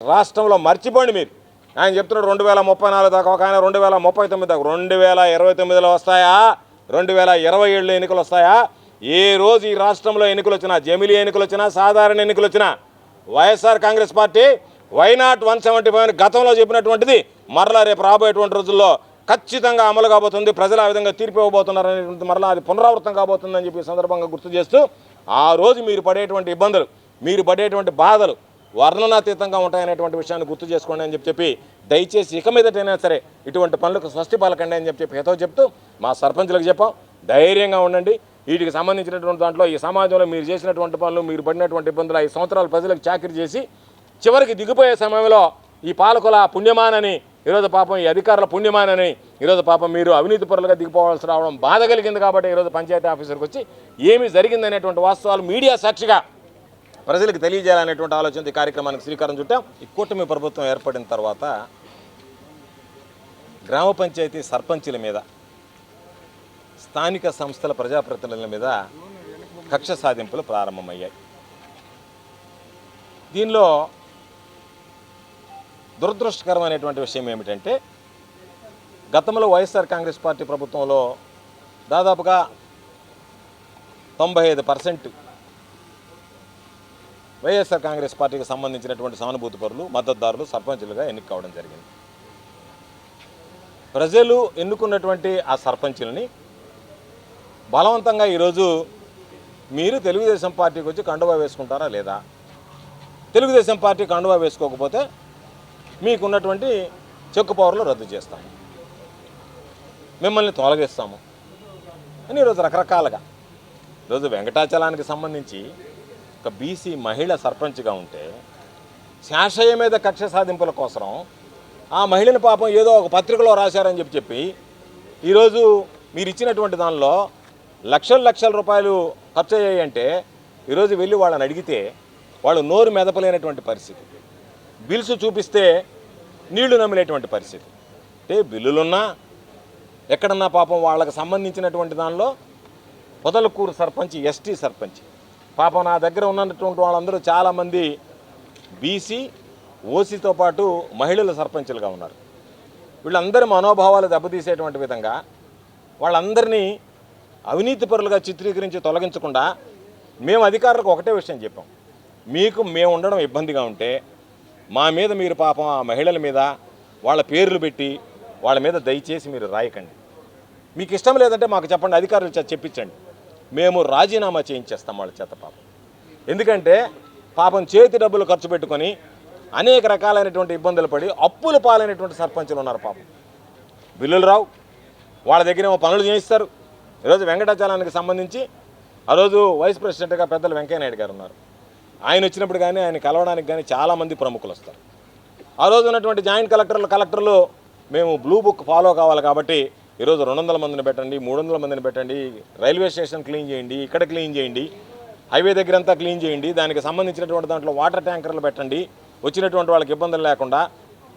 రాష్ట్రంలో మర్చిపోండి మీరు. ఆయన చెప్తున్నాడు రెండు వేల ముప్పై నాలుగు దాకా ఒక ఆయన రెండు వేల ముప్పై తొమ్మిది దాకా. రెండు వేల ఇరవై తొమ్మిదిలో వస్తాయా? రెండు వేల ఇరవై ఏడులో ఎన్నికలు వస్తాయా? ఏ రోజు ఈ రాష్ట్రంలో ఎన్నికలు వచ్చినా జమిలీ ఎన్నికలు వచ్చినా సాధారణ ఎన్నికలు వచ్చినా YSR Congress party why not one seventy five గతంలో చెప్పినటువంటిది మరలా రేపు రాబోయేటువంటి రోజుల్లో ఖచ్చితంగా అమలు కాబోతుంది ప్రజలు ఆ విధంగా తీర్పు ఇవ్వబోతున్నారు అనేటువంటి మరలా అది పునరావృతం కాబోతుందని చెప్పి సందర్భంగా గుర్తు చేస్తూ ఆ రోజు మీరు పడేటువంటి ఇబ్బందులు మీరు పడేటువంటి బాధలు వర్ణనాతీతంగా ఉంటాయనేటువంటి విషయాన్ని గుర్తు చేసుకోండి అని చెప్పి చెప్పి దయచేసి ఇక మీదటైనా సరే ఇటువంటి పనులకు స్వస్తి పలకండి అని చెప్పి చెప్పి చెప్తూ మా సర్పంచులకు చెప్పాం. ధైర్యంగా ఉండండి. వీటికి సంబంధించినటువంటి దాంట్లో ఈ సమాజంలో మీరు చేసినటువంటి పనులు మీరు పడినటువంటి ఇబ్బందులు ఐదు సంవత్సరాలు ప్రజలకు చాకరీ చేసి చివరికి దిగిపోయే సమయంలో ఈ పాలకుల పుణ్యమానని ఈరోజు పాపం ఈ అధికారుల పుణ్యమానని ఈరోజు పాపం మీరు అవినీతి పరులుగా దిగిపోవాల్సి రావడం బాధ కలిగింది కాబట్టి ఈరోజు పంచాయతీ ఆఫీసర్కి వచ్చి ఏమి జరిగిందనేటువంటి వాస్తవాలు మీడియా సాక్షిగా ప్రజలకు తెలియజేయాలనేటువంటి ఆలోచనతో ఈ కార్యక్రమానికి శ్రీకారం చుట్టాం. ఈ కూటమి ప్రభుత్వం ఏర్పడిన తర్వాత గ్రామ పంచాయతీ సర్పంచుల మీద స్థానిక సంస్థల ప్రజాప్రతినిధుల మీద కక్ష సాధింపులు ప్రారంభమయ్యాయి. దీనిలో దురదృష్టకరమైనటువంటి విషయం ఏమిటంటే గతంలో వైఎస్ఆర్ కాంగ్రెస్ పార్టీ ప్రభుత్వంలో దాదాపుగా తొంభై ఐదు పర్సెంట్ వైఎస్ఆర్ కాంగ్రెస్ పార్టీకి సంబంధించినటువంటి సానుభూతి పరులు మద్దతుదారులు సర్పంచులుగా ఎన్నిక కావడం జరిగింది. ప్రజలు ఎన్నుకున్నటువంటి ఆ సర్పంచులని బలవంతంగా ఈరోజు మీరు తెలుగుదేశం పార్టీకి వచ్చి కండువా వేసుకుంటారా లేదా? తెలుగుదేశం పార్టీ కండువా వేసుకోకపోతే మీకున్నటువంటి చెక్కు పవర్లు రద్దు చేస్తాము. మిమ్మల్ని తొలగిస్తాము. అని ఈరోజు రకరకాలుగా ఈరోజు వెంకటాచలానికి సంబంధించి ఒక బీసీ మహిళ సర్పంచ్గా ఉంటే శాశయ మీద కక్ష సాధింపుల కోసం ఆ మహిళని పాపం ఏదో ఒక పత్రికలో రాశారని చెప్పి చెప్పి ఈరోజు మీరు ఇచ్చినటువంటి దానిలో లక్షల లక్షల రూపాయలు ఖర్చు అయ్యాయి అంటే ఈరోజు వెళ్ళి వాళ్ళని అడిగితే వాళ్ళు నోరు మెదపలేనటువంటి పరిస్థితి. బిల్స్ చూపిస్తే నీళ్ళు నమిలేటువంటి పరిస్థితి. అంటే బిల్లులున్నా ఎక్కడన్నా పాపం వాళ్ళకి సంబంధించినటువంటి దానిలో పొదలకూరు సర్పంచ్ ఎస్టీ సర్పంచ్ పాపం నా దగ్గర ఉన్నటువంటి వాళ్ళందరూ చాలామంది బీసీ ఓసీతో పాటు మహిళల సర్పంచులుగా ఉన్నారు. వీళ్ళందరి మనోభావాలు దెబ్బతీసేటువంటి విధంగా వాళ్ళందరినీ అవినీతి పరులుగా చిత్రీకరించి తొలగించకుండా మేము అధికారులకు ఒకటే విషయం చెప్పాం. మీకు మేము ఉండడం ఇబ్బందిగా ఉంటే మా మీద మీరు పాపం ఆ మహిళల మీద వాళ్ళ పేర్లు పెట్టి వాళ్ళ మీద దయచేసి మీరు రాయకండి. మీకు ఇష్టం లేదంటే మాకు చెప్పండి అధికారులు చెప్పించండి. మేము రాజీనామా చేయించేస్తాం వాళ్ళ చేత పాపం. ఎందుకంటే పాపం చేతి డబ్బులు ఖర్చు పెట్టుకొని అనేక రకాలైనటువంటి ఇబ్బందులు పడి అప్పుల పాలైనటువంటి సర్పంచులు ఉన్నారు పాపం. బిల్లులు రావు. వాళ్ళ దగ్గర పనులు చేయిస్తారు. ఈరోజు వెంకటాచలానికి సంబంధించి ఆ రోజు వైస్ ప్రెసిడెంట్గా పెద్దలు వెంకయ్యనాయుడు గారు ఉన్నారు. ఆయన వచ్చినప్పుడు కానీ ఆయన కలవడానికి కానీ చాలామంది ప్రముఖులు వస్తారు. ఆ రోజు ఉన్నటువంటి జాయింట్ కలెక్టర్లు కలెక్టర్లు మేము బ్లూ బుక్ ఫాలో కావాలి కాబట్టి ఈరోజు రెండు వందల మందిని పెట్టండి మూడు వందల మందిని పెట్టండి రైల్వే స్టేషన్ క్లీన్ చేయండి ఇక్కడ క్లీన్ చేయండి హైవే దగ్గర అంతా క్లీన్ చేయండి దానికి సంబంధించినటువంటి దాంట్లో వాటర్ ట్యాంకర్లు పెట్టండి వచ్చినటువంటి వాళ్ళకి ఇబ్బందులు లేకుండా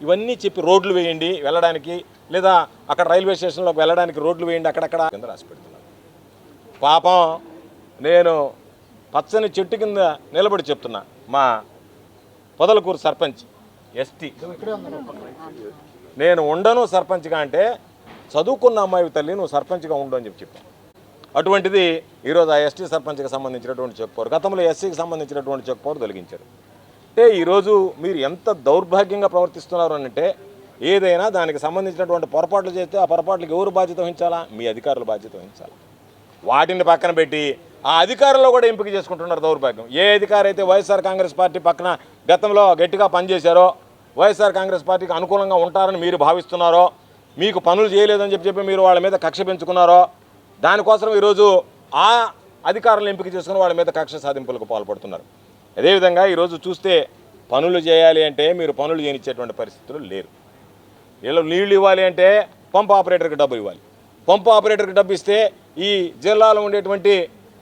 ఇవన్నీ చెప్పి రోడ్లు వేయండి వెళ్ళడానికి లేదా అక్కడ రైల్వే స్టేషన్లోకి వెళ్ళడానికి రోడ్లు వేయండి అక్కడక్కడ కింద రాసి పెడుతున్నారు పాపం నేను పచ్చని చెట్టు కింద నిలబడి చెప్తున్నా మా పొదలకూరు సర్పంచ్ ఎస్టీ. నేను ఉండను సర్పంచ్గా అంటే చదువుకున్న అమ్మాయి తల్లి నువ్వు సర్పంచ్గా ఉండు అని చెప్పి చెప్పాను అటువంటిది ఈరోజు ఆ ఎస్టీ సర్పంచ్కి సంబంధించినటువంటి చెక్ పవర్ గతంలో ఎస్సీకి సంబంధించినటువంటి చెక్ పవర్ తొలగించారు. అంటే ఈరోజు మీరు ఎంత దౌర్భాగ్యంగా ప్రవర్తిస్తున్నారు అంటే ఏదైనా దానికి సంబంధించినటువంటి పొరపాట్లు చేస్తే ఆ పొరపాట్లకు ఎవరు బాధ్యత వహించాలా? మీ అధికారులు బాధ్యత వహించాలి. వాటిని పక్కన పెట్టి ఆ అధికారుల్లో కూడా ఎంపిక చేసుకుంటున్నారు దౌర్భాగ్యం. ఏ అధికారి అయితే వైఎస్ఆర్ కాంగ్రెస్ పార్టీ పక్కన గతంలో గట్టిగా పనిచేశారో వైఎస్ఆర్ కాంగ్రెస్ పార్టీకి అనుకూలంగా ఉంటారని మీరు భావిస్తున్నారో మీకు పనులు చేయలేదని చెప్పి చెప్పి మీరు వాళ్ళ మీద కక్ష పెంచుకున్నారో దానికోసం ఈరోజు ఆ అధికారులను ఎంపిక చేసుకుని వాళ్ళ మీద కక్ష సాధింపులకు పాల్పడుతున్నారు. అదేవిధంగా ఈరోజు చూస్తే పనులు చేయాలి అంటే మీరు పనులు చేయనిచ్చేటువంటి పరిస్థితులు లేరు. వీళ్ళు నీళ్ళు ఇవ్వాలి అంటే పంప్ ఆపరేటర్కి డబ్బు ఇవ్వాలి. పంప్ ఆపరేటర్కి డబ్బు ఇస్తే ఈ జిల్లాలో ఉండేటువంటి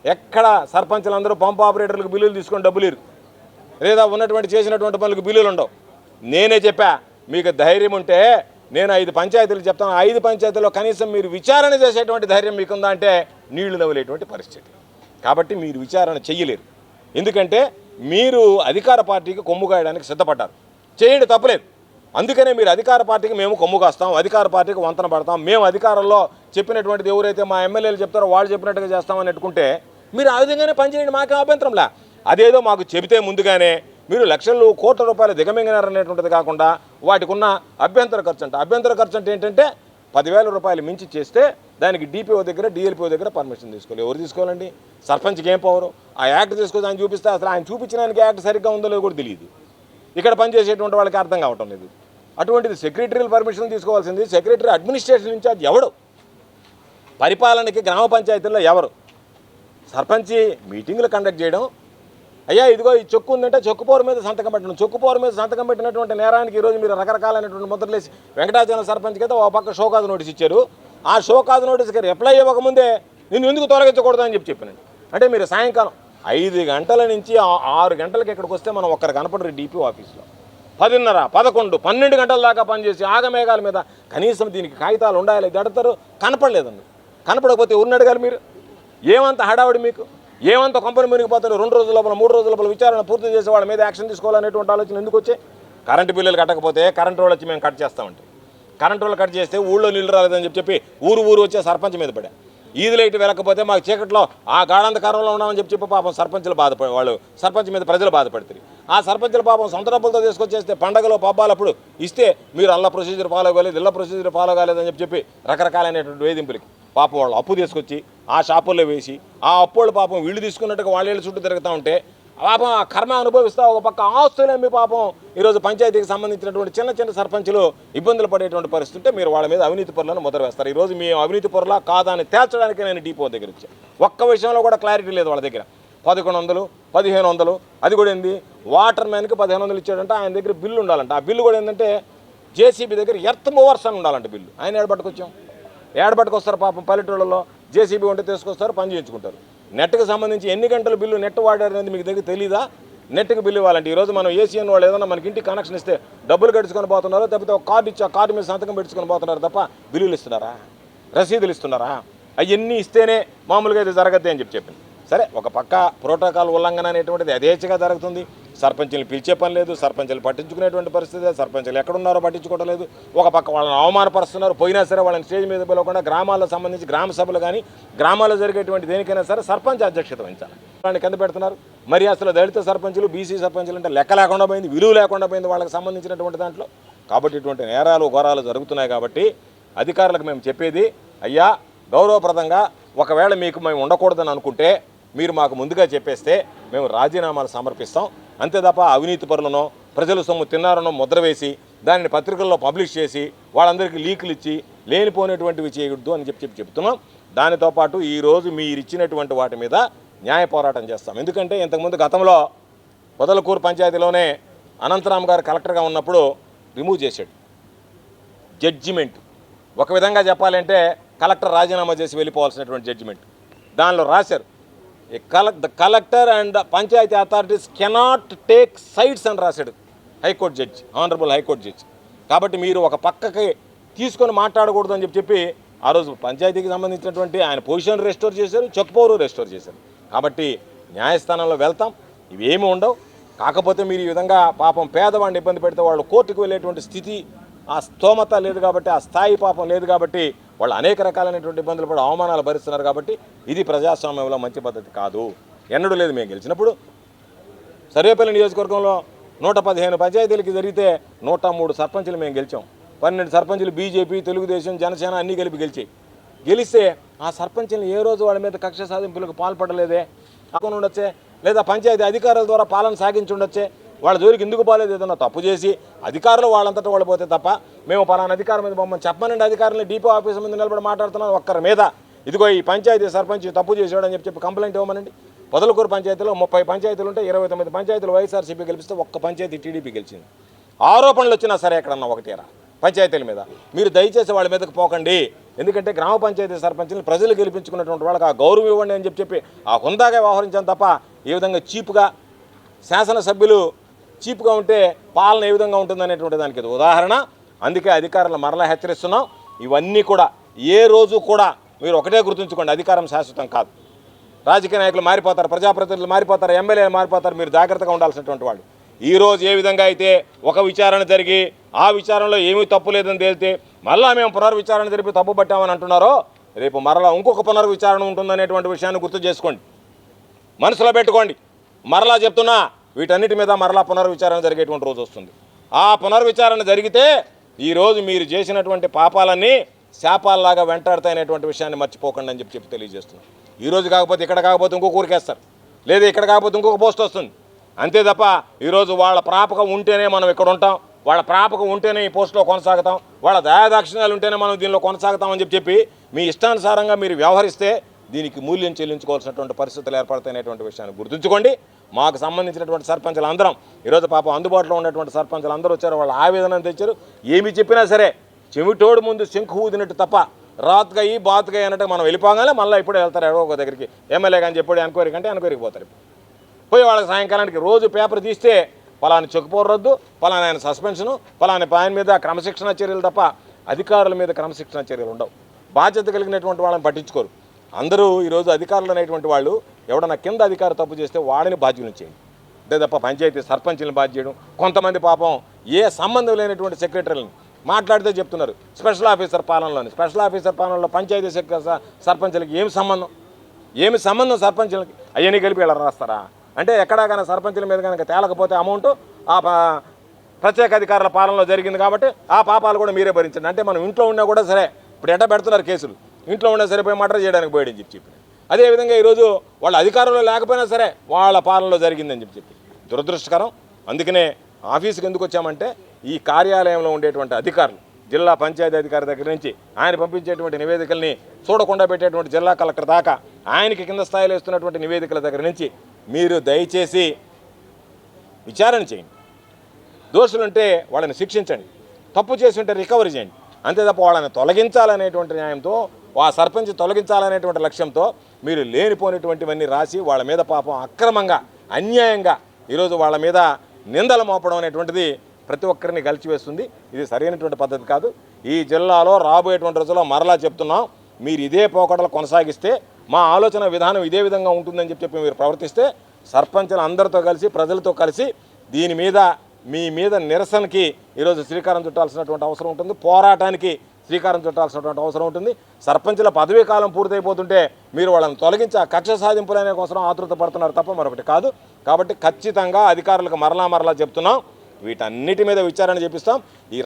ఎక్కడ సర్పంచులందరూ పంప్ ఆపరేటర్లకు బిల్లులు తీసుకొని డబ్బులు లేరు. లేదా ఉన్నటువంటి చేసినటువంటి పనులకు బిల్లులు ఉండవు. నేనే చెప్పా మీకు ధైర్యం ఉంటే నేను ఐదు పంచాయతీలు చెప్తాను. ఐదు పంచాయతీల్లో కనీసం మీరు విచారణ చేసేటువంటి ధైర్యం మీకుందా అంటే నీళ్ళు నవ్వలేటువంటి పరిస్థితి. కాబట్టి మీరు విచారణ చెయ్యలేరు. ఎందుకంటే మీరు అధికార పార్టీకి కొమ్ము కాయడానికి సిద్ధపడ్డారు. చేయండి తప్పలేదు. అందుకనే మీరు అధికార పార్టీకి మేము కొమ్ము కాస్తాం అధికార పార్టీకి వంతన పడతాం. మేము అధికారంలో చెప్పినటువంటిది ఎవరైతే మా ఎమ్మెల్యేలు చెప్తారో వాళ్ళు చెప్పినట్టుగా చేస్తామని పెట్టుకుంటే మీరు ఆ విధంగానే పనిచేయండి మాకే అభ్యంతరంలా అదేదో మాకు చెబితే ముందుగానే మీరు లక్షలు కోట్ల రూపాయలు దిగమింగినారనేటువంటిది కాకుండా వాటికి ఉన్న అభ్యంతర ఖర్చు అంట అభ్యంతర ఖర్చు అంటే ఏంటంటే పదివేల రూపాయలు మించి చేస్తే దానికి డిపిఓ దగ్గర డిఎల్పిఓ దగ్గర పర్మిషన్ తీసుకోవాలి. ఎవరు తీసుకోవాలండి? సర్పంచ్కి ఏం పవరు ఆ యాక్ట్ తీసుకొని ఆయన చూపిస్తే అసలు ఆయన చూపించడానికి యాక్ట్ సరిగ్గా ఉందో లేదో కూడా తెలియదు. ఇక్కడ పనిచేసేటువంటి వాళ్ళకి అర్థం కావటం లేదు. అటువంటిది సెక్రటరీలు పర్మిషన్ తీసుకోవాల్సింది. సెక్రటరీ అడ్మినిస్ట్రేషన్ ఇన్ఛార్జ్ ఎవడు? పరిపాలనకి గ్రామ పంచాయతీల్లో ఎవరు? సర్పంచి మీటింగులు కండక్ట్ చేయడం అయ్యా ఇదిగో ఈ చొక్కు ఉందంటే చెక్కు పోరు మీద సంతకం పెట్టడం చెక్కు పోరు మీద సంతకం పెట్టినటువంటి నేరానికి ఈరోజు మీరు రకరకాలైనటువంటి ముద్రలేసి వెంకటాచలం సర్పంచ్కి కదా ఒక పక్క షోకాదు నోటీస్ ఇచ్చారు. ఆ షోకాదు నోటీస్కి రిప్లై ఇవ్వకముందే నిన్ను ఎందుకు తొలగించకూడదు అని చెప్పి చెప్పినండి అంటే మీరు సాయంకాలం ఐదు గంటల నుంచి ఆరు గంటలకి ఇక్కడికి వస్తే మనం ఒక్కరు కనపడరు డీపీ ఆఫీస్లో పదిన్నర పదకొండు పన్నెండు గంటల దాకా పనిచేసి ఆగమేఘాల మీద కనీసం దీనికి కాగితాలు ఉండాలి దడతారు కనపడలేదండి కనపడకపోతే ఎవరిని అడగాలి మీరు? ఏమంత హడావుడి మీకు? ఏమంత కంపెనీ మునిగిపోతారు రెండు రోజుల లోపల మూడు రోజుల లోపల విచారణ పూర్తి చేసి వాళ్ళ మీద యాక్షన్ తీసుకోవాలనేటువంటి ఆలోచన ఎందుకు వచ్చాయి? కరెంటు బిల్లులు కట్టకపోతే కరెంటు వాళ్ళు వచ్చి మేము కట్ చేస్తామంటే కరెంటు వాళ్ళు కట్ చేస్తే ఊళ్ళో నీళ్ళు రాలేదని చెప్పి చెప్పి ఊరు ఊరు వచ్చే సర్పంచ్ మీద పడా ఈది లైట్ వెళ్ళకపోతే మాకు చీకట్లో ఆ గాఢంధకారంలో ఉన్నామని చెప్పి చెప్పి పాపం సర్పంచులు బాధపడి వాళ్ళు సర్పంచ్ మీద ప్రజలు బాధపడతారు. ఆ సర్పంచుల పాపం సొంత డబ్బులతో తీసుకొచ్చేస్తే పండగలో పబ్బాలప్పుడు ఇస్తే మీరు అల్ల ప్రొసీజర్ ఫాలో కాలేదు ఇళ్ళ ప్రొసీజర్ ఫాలో కాలేదని చెప్పి చెప్పి రకరకాలైనటువంటి వేధింపులకి పాపం వాళ్ళు అప్పు తీసుకొచ్చి ఆ షాపుల్లో వేసి ఆ అప్పులు పాపం వీళ్ళు తీసుకున్నట్టుగా వాళ్ళ ఇళ్ళ చుట్టూ తిరుగుతూ ఉంటే పాపం ఆ కర్మ అనుభవిస్తా ఒక పక్క ఆస్తులేమి పాపం ఈరోజు పంచాయతీకి సంబంధించినటువంటి చిన్న చిన్న సర్పంచులు ఇబ్బందులు పడేటువంటి పరిస్థితి ఉంటే మీరు వాళ్ళ మీద అవినీతి పొరలను ముద్ర వేస్తారు ఈరోజు మీ అవినీతి పరులా కాదా అని తేల్చడానికి నేను డిపో దగ్గర వచ్చాను ఒక్క విషయంలో కూడా క్లారిటీ లేదు వాళ్ళ దగ్గర. పదకొండు వందలు పదిహేను వందలు అది కూడా ఏంది? వాటర్ మ్యాన్కి పదిహేను వందలు ఇచ్చాడంటే ఆయన దగ్గర బిల్లు ఉండాలంట. ఆ బిల్లు కూడా ఏంటంటే జేసీబీ దగ్గర ఎర్త్ మూవర్స్ అని ఉండాలంట బిల్లు. ఆయన ఏడబట్టుకొచ్చాం ఏడబట్టుకొస్తారు పాపం పల్లెటూళ్ళలో జేసీబీ ఉంటే తీసుకొస్తారు పని చేయించుకుంటారు. నెట్కి సంబంధించి ఎన్ని గంటల బిల్లు నెట్ వాడారు అనేది మీకు దగ్గర తెలీదా? నెట్కి బిల్లు ఇవ్వాలంటే ఈరోజు మనం ఏసీఎన్ వాళ్ళు ఏదైనా మనకి ఇంటికి కనెక్షన్ ఇస్తే డబ్బులు గడుచుకొని పోతున్నారు? తప్పితే ఒక కార్డు ఇచ్చి ఆ కార్డు మీద సంతకం పెట్టుకొని పోతున్నారు తప్ప బిల్లులు ఇస్తున్నారా? రసీదులు ఇస్తున్నారా? అవన్నీ ఇస్తేనే మామూలుగా ఇది జరగద్ది అని చెప్పి చెప్పింది. సరే ఒక పక్క ప్రోటోకాల్ ఉల్లంఘన అనేటువంటిది యథేచ్ఛగా జరుగుతుంది. సర్పంచులు పిలిచే పని లేదు సర్పంచులు పట్టించుకునేటువంటి పరిస్థితి సర్పంచులు ఎక్కడున్నారో పట్టించుకోవడం లేదు ఒక పక్క వాళ్ళని అవమానపరుస్తున్నారు పోయినా సరే వాళ్ళని స్టేజ్ మీద పిలవకుండా గ్రామాలకు సంబంధించి గ్రామ సభలు కానీ గ్రామాల్లో జరిగేటువంటి దేనికైనా సరే సర్పంచ్ అధ్యక్షత వహించాలి. వాళ్ళని కింద పెడుతున్నారు. మరి అసలు దళిత సర్పంచులు బీసీ సర్పంచులు అంటే లెక్క లేకుండా పోయింది విలువ లేకుండా పోయింది వాళ్ళకి సంబంధించినటువంటి దాంట్లో. కాబట్టి ఇటువంటి నేరాలు ఘోరాలు జరుగుతున్నాయి కాబట్టి అధికారులకు మేము చెప్పేది అయ్యా గౌరవప్రదంగా ఒకవేళ మీకు మేము ఉండకూడదని అనుకుంటే మీరు మాకు ముందుగా చెప్పేస్తే మేము రాజీనామాలు సమర్పిస్తాం. అంతే తప్ప అవినీతి పరులను ప్రజలు సొమ్ము తిన్నారనో ముద్ర వేసి దానిని పత్రికల్లో పబ్లిష్ చేసి వాళ్ళందరికీ లీకులు ఇచ్చి లేనిపోయినటువంటివి చేయకూడదు అని చెప్పి చెప్పి చెప్తున్నాం. దానితో పాటు ఈరోజు మీరు ఇచ్చినటువంటి వాటి మీద న్యాయ పోరాటం చేస్తాం. ఎందుకంటే ఇంతకుముందు గతంలో పొదలకూరు పంచాయతీలోనే అనంతరామ్ గారు కలెక్టర్గా ఉన్నప్పుడు రిమూవ్ చేశాడు. జడ్జిమెంట్. ఒక విధంగా చెప్పాలంటే కలెక్టర్ రాజీనామా చేసి వెళ్ళిపోవాల్సినటువంటి జడ్జిమెంట్. దానిలో రాశారు. The collector and panchayat authorities cannot take sides అని రాశాడు high court judge honourable high court judge. కాబట్టి మీరు ఒక పక్కకి తీసుకొని మాట్లాడకూడదు అని చెప్పి చెప్పి ఆ రోజు పంచాయతీకి సంబంధించినటువంటి ఆయన పొజిషన్ రెస్టోర్ చేశారు చెక్పవరు రెస్టోర్ చేశారు. కాబట్టి న్యాయస్థానంలో వెళ్తాం ఇవేమి ఉండవు. కాకపోతే మీరు ఈ విధంగా పాపం పేదవాడిని ఇబ్బంది పెడితే వాళ్ళు కోర్టుకు వెళ్ళేటువంటి స్థితి ఆ స్తోమత లేదు కాబట్టి ఆ స్థాయి పాపం లేదు కాబట్టి వాళ్ళు అనేక రకాలైనటువంటి ఇబ్బందులు పడి అవమానాలు భరిస్తున్నారు కాబట్టి ఇది ప్రజాస్వామ్యంలో మంచి పద్ధతి కాదు. ఎన్నడూ లేదు మేము గెలిచినప్పుడు. సర్వేపల్లి నియోజకవర్గంలో నూట పదిహేను పంచాయతీలకి జరిగితే నూట మూడు సర్పంచులు మేము గెలిచాం. పన్నెండు సర్పంచులు బీజేపీ తెలుగుదేశం జనసేన అన్నీ కలిపి గెలిచాయి గెలిస్తే ఆ సర్పంచులు ఏ రోజు వాళ్ళ మీద కక్ష సాధింపులకు పాల్పడలేదే? అక్కడ ఉండొచ్చే? లేదా పంచాయతీ అధికారుల ద్వారా పాలన సాగించి ఉండొచ్చే వాళ్ళ జోలికి ఎందుకు పోలేదు ఏదన్నా తప్పు చేసి అధికారులు వాళ్ళంతటా వాళ్ళు పోతే తప్ప మేము పలానా అధికారం మీద మమ్మల్ని చెప్పమనండి. అధికారులు డీపో ఆఫీస్ ముందు నిలబడి మాట్లాడుతున్నాం ఒక్కరి మీద. ఇదిగో ఈ పంచాయతీ సర్పంచ్ తప్పు చేసాడు అని చెప్పి చెప్పి కంప్లైంట్ ఇవ్వమనండి. పొదలకూరు పంచాయతీలో ముప్పై పంచాయతీలు ఉంటే ఇరవై తొమ్మిది పంచాయతీలు వైఎస్ఆర్సీపీ గెలిపిస్తే ఒక్క పంచాయతీ టీడీపీ గెలిచింది. ఆరోపణలు వచ్చినా సరే ఎక్కడన్నా ఒకటేరా పంచాయతీల మీద. మీరు దయచేసి వాళ్ళ మీదకి పోకండి. ఎందుకంటే గ్రామ పంచాయతీ సర్పంచ్ని ప్రజలు గెలిపించుకున్నటువంటి వాళ్ళకి ఆ గౌరవం ఇవ్వండి అని చెప్పి చెప్పి ఆ హుందాగా వ్యవహరించాను తప్ప ఈ విధంగా చీప్గా శాసనసభ్యులు చీప్గా ఉంటే పాలన ఏ విధంగా ఉంటుందనేటువంటి దానికి ఉదాహరణ. అందుకే అధికారులు మరలా హెచ్చరిస్తున్నాం. ఇవన్నీ కూడా ఏ రోజు కూడా మీరు ఒకటే గుర్తుంచుకోండి అధికారం శాశ్వతం కాదు. రాజకీయ నాయకులు మారిపోతారు ప్రజాప్రతినిధులు మారిపోతారు ఎమ్మెల్యేలు మారిపోతారు మీరు జాగ్రత్తగా ఉండాల్సినటువంటి వాళ్ళు. ఈరోజు ఏ విధంగా అయితే ఒక విచారణ జరిగి ఆ విచారణలో ఏమీ తప్పు లేదని తేలితే మళ్ళా మేము పునర్విచారణ జరిపి తప్పు పట్టామని అంటున్నారో రేపు మరలా ఇంకొక పునర్విచారణ ఉంటుందనేటువంటి విషయాన్ని గుర్తు చేసుకోండి. మనసులో పెట్టుకోండి. మరలా చెప్తున్నా వీటన్నిటి మీద మరలా పునర్విచారణ జరిగేటువంటి రోజు వస్తుంది. ఆ పునర్విచారణ జరిగితే ఈరోజు మీరు చేసినటువంటి పాపాలన్నీ శాపాలలాగా వెంటాడతాయనేటువంటి విషయాన్ని మర్చిపోకండి అని చెప్పి చెప్పి తెలియజేస్తున్నాను ఈరోజు కాకపోతే ఇక్కడ కాకపోతే ఇంకొక ఊరికేస్తారు లేదా ఇక్కడ కాకపోతే ఇంకొక పోస్ట్ వస్తుంది. అంతే తప్ప ఈరోజు వాళ్ళ ప్రాపకం ఉంటేనే మనం ఇక్కడ ఉంటాం. వాళ్ళ ప్రాపకం ఉంటేనే ఈ పోస్టులో కొనసాగుతాం. వాళ్ళ దయాదాక్షిణ్యాలు ఉంటేనే మనం దీనిలో కొనసాగుతామని చెప్పి చెప్పి మీ ఇష్టానుసారంగా మీరు వ్యవహరిస్తే దీనికి మూల్యం చెల్లించుకోవాల్సినటువంటి పరిస్థితులు ఏర్పడతాయనేటువంటి విషయాన్ని గుర్తుంచుకోండి. మాకు సంబంధించినటువంటి సర్పంచులు అందరం. ఈరోజు పాపం అందుబాటులో ఉన్నటువంటి సర్పంచులు అందరూ వచ్చారు వాళ్ళు ఆవేదన తెచ్చారు. ఏమి చెప్పినా సరే చెవిటోడు ముందు శంకు ఊదినట్టు తప్ప రాత్గా ఈ అన్నట్టు మనం వెళ్ళిపోగానే మళ్ళీ ఇప్పుడు వెళ్తారు ఎవరో ఒక దగ్గరికి. ఎమ్మెల్యే కానీ చెప్పాడు ఎన్క్వైరీ కంటే ఎన్క్వైరీకి పోతారు పోయి వాళ్ళకి సాయంకాలానికి రోజు పేపర్ తీస్తే పలాని చెక్కుపోరు రద్దు పలానా ఆయన సస్పెన్షను పలాని ఆయన మీద క్రమశిక్షణ చర్యలు తప్ప అధికారుల మీద క్రమశిక్షణ చర్యలు ఉండవు. బాధ్యత కలిగినటువంటి వాళ్ళని పట్టించుకోరు. అందరూ ఈరోజు అధికారులు అనేటువంటి వాళ్ళు ఎవడన్నా కింద అధికారి తప్పు చేస్తే వాడిని బాధ్యులను చేయండి. అంతే తప్ప పంచాయతీ సర్పంచ్ని బాధ్య చేయడం కొంతమంది పాపం ఏ సంబంధం లేనటువంటి సెక్రటరీలను మాట్లాడితే చెప్తున్నారు. స్పెషల్ ఆఫీసర్ పాలనలోని స్పెషల్ ఆఫీసర్ పాలనలో పంచాయతీ సెక్ర సర్పంచ్లకి ఏమి సంబంధం? ఏమి సంబంధం సర్పంచులకి? అవన్నీ కలిపి ఇలా రాస్తారా? అంటే ఎక్కడా కానీ సర్పంచుల మీద కనుక తేలకపోతే అమౌంట్ ఆ ప్రత్యేక అధికారుల పాలనలో జరిగింది కాబట్టి ఆ పాపాలు కూడా మీరే భరించండి. అంటే మనం ఇంట్లో ఉన్నా కూడా సరే ఇప్పుడు ఎట్ట పెడుతున్నారు కేసులు. ఇంట్లో ఉన్నా సరే పోయి చేయడానికి పోయాడని చెప్పి చెప్పి అదేవిధంగా ఈరోజు వాళ్ళ అధికారంలో లేకపోయినా సరే వాళ్ళ పాలనలో జరిగిందని చెప్పి చెప్పి. దురదృష్టకరం. అందుకనే ఆఫీస్కి ఎందుకు వచ్చామంటే ఈ కార్యాలయంలో ఉండేటువంటి అధికారులు జిల్లా పంచాయతీ అధికారి దగ్గర నుంచి ఆయన పంపించేటువంటి నివేదికల్ని చూడకుండా పెట్టేటువంటి జిల్లా కలెక్టర్ దాకా ఆయనకి కింద స్థాయిలో ఇస్తున్నటువంటి నివేదికల దగ్గర నుంచి మీరు దయచేసి విచారణ చేయండి. దోషులుంటే వాళ్ళని శిక్షించండి. తప్పు చేసి ఉంటే రికవరీ చేయండి. అంతే తప్ప వాళ్ళని తొలగించాలనేటువంటి న్యాయంతో ఆ సర్పంచ్ తొలగించాలనేటువంటి లక్ష్యంతో మీరు లేనిపోయినటువంటివన్నీ రాసి వాళ్ళ మీద పాపం అక్రమంగా అన్యాయంగా ఈరోజు వాళ్ళ మీద నిందలు మోపడం అనేటువంటిది ప్రతి ఒక్కరిని గలిచివేస్తుంది ఇది సరైనటువంటి పద్ధతి కాదు. ఈ జిల్లాలో రాబోయేటువంటి రోజుల్లో మరలా చెప్తున్నాం మీరు ఇదే పోకడలు కొనసాగిస్తే మా ఆలోచన విధానం ఇదే విధంగా ఉంటుందని చెప్పి చెప్పి మీరు ప్రవర్తిస్తే సర్పంచులు అందరితో కలిసి ప్రజలతో కలిసి దీని మీద మీ మీద నిరసనకి ఈరోజు శ్రీకారం చుట్టాల్సినటువంటి అవసరం ఉంటుంది. పోరాటానికి శ్రీకారం చుట్టాల్సినటువంటి అవసరం ఉంటుంది. సర్పంచుల పదవీ కాలం పూర్తయిపోతుంటే మీరు వాళ్ళని తొలగించి ఆ కక్ష సాధింపులనే కోసం ఆతృత పడుతున్నారు తప్ప మరొకటి కాదు. కాబట్టి ఖచ్చితంగా అధికారులకు మరలా మరలా చెప్తున్నాం. వీటన్నిటి మీద విచారణ చేపిస్తాం. ఈ